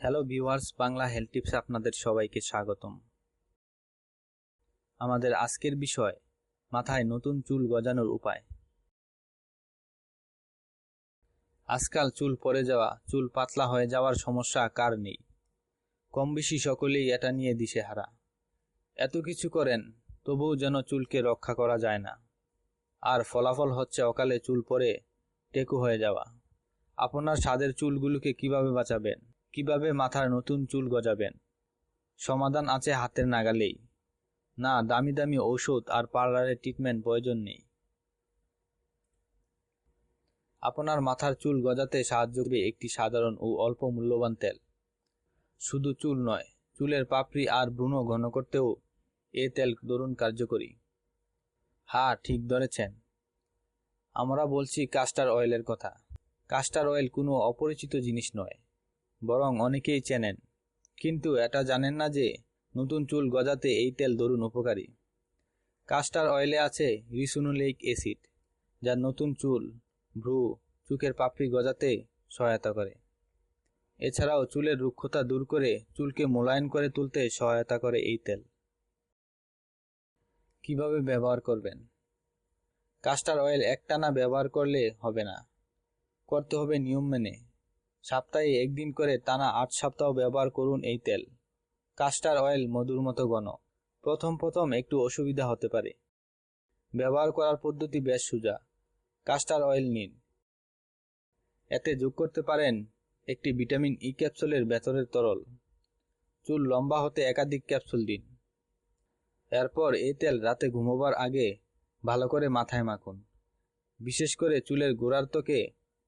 Hello viewers Bangla health টিপসে আপনাদের সবাইকে স্বাগতম। আমাদের আজকের বিষয়, মাথায় নতুন চুল গজানোর উপায়। আজকাল চুল পড়ে যাওয়া, চুল পাতলা হয়ে যাওয়ার সমস্যা কার নেই? কম বেশি সকলেই এটা নিয়ে দিশেহারা। এত কিছু করেন, তবুও যেন চুলকে রক্ষা করা যায় না। আর ফলাফল হচ্ছে অকালে চুল পরে টেকু হয়ে যাওয়া। আপনার স্বাদের চুলগুলোকে কীভাবে বাঁচাবেন? কীভাবে মাথার নতুন চুল গজাবেন? সমাধান আছে হাতের নাগালেই। না, দামি দামি ঔষধ আর পার্লারের ট্রিটমেন্ট প্রয়োজন নেই। আপনার মাথার চুল গজাতে সাহায্য করবে একটি সাধারণ ও অল্প মূল্যবান তেল। শুধু চুল নয়, চুলের পাপড়ি আর ভ্রূণ ঘন করতেও এ তেল দরুন কার্যকরী। হ্যাঁ ঠিক ধরেছেন। আমরা বলছি কাস্টার অয়েলের কথা। কাস্টার অয়েল কোনো অপরিচিত জিনিস নয়। বরং অনেকেই চেনেন। কিন্তু এটা জানেন না যে নতুন চুল গজাতে এই তেল দরুন উপকারী। কাস্টার অয়েলে আছে রিসুনুলিক অ্যাসিড, যা নতুন চুল, ভ্রু, চুকের পাপড়ি গজাতে সহায়তা করে। এছাড়াও চুলের রুক্ষতা দূর করে চুলকে মোলায়েন করে তুলতে সহায়তা করে এই তেল। কীভাবে ব্যবহার করবেন? কাস্টার অয়েল একটানা ব্যবহার করলে হবে না। করতে হবে নিয়ম মেনে। সপ্তাহে একদিন করে টানা আট সপ্তাহ ব্যবহার করুন এই তেল। কাস্টার অয়েল মধুর মতো ঘন। প্রথম প্রথম একটু অসুবিধা হতে পারে। ব্যবহার করার পদ্ধতি বেশ সোজা। কাস্টার অয়েল নিন। এতে যোগ করতে পারেন একটি ভিটামিন ই ক্যাপসুলের ভেতরের তরল। চুল লম্বা হতে একাধিক ক্যাপসুল দিন। এরপর এই তেল রাতে ঘুমোবার আগে ভালো করে মাথায় মাখুন। বিশেষ করে চুলের গোড়ার ত্বকে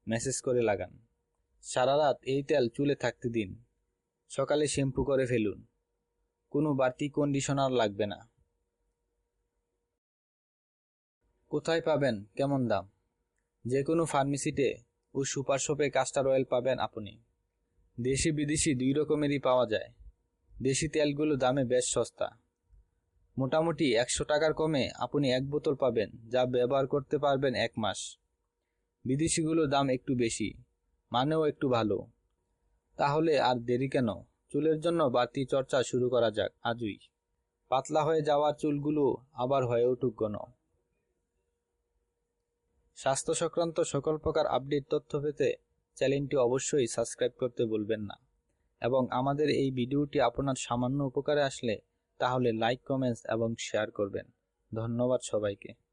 মেসেজ করে লাগান। সারা রাত এই তেল চুলে থাকতে দিন। সকালে শ্যাম্পু করে ফেলুন। কোনো বাড়তি কন্ডিশনার লাগবে না। কোথায় পাবেন? কেমন দাম? যে কোনো ফার্মেসিতে ও সুপার শপে কাস্টার অয়েল পাবেন আপনি। দেশি বিদেশি দুই রকমেরই পাওয়া যায়। দেশি তেলগুলো দামে বেশ সস্তা। মোটামুটি একশো টাকার কমে আপনি এক বোতল পাবেন, যা ব্যবহার করতে পারবেন এক মাস। বিদেশিগুলোর দাম একটু বেশি। মানেও একটু ভালো। তাহলে আর দেরি কেন? চুলের জন্য বাড়তি চর্চা শুরু করা যাক আজই। পাতলা হয়ে যাওয়ার চুলগুলো আবার হয়ে উঠুক গণ। স্বাস্থ্য সংক্রান্ত সকল প্রকার আপডেট তথ্য পেতে চ্যানেলটি অবশ্যই সাবস্ক্রাইব করতে ভুলবেন না। এবং আমাদের এই ভিডিওটি আপনার সামান্য উপকারে আসলে তাহলে লাইক, কমেন্টস এবং শেয়ার করবেন। ধন্যবাদ সবাইকে।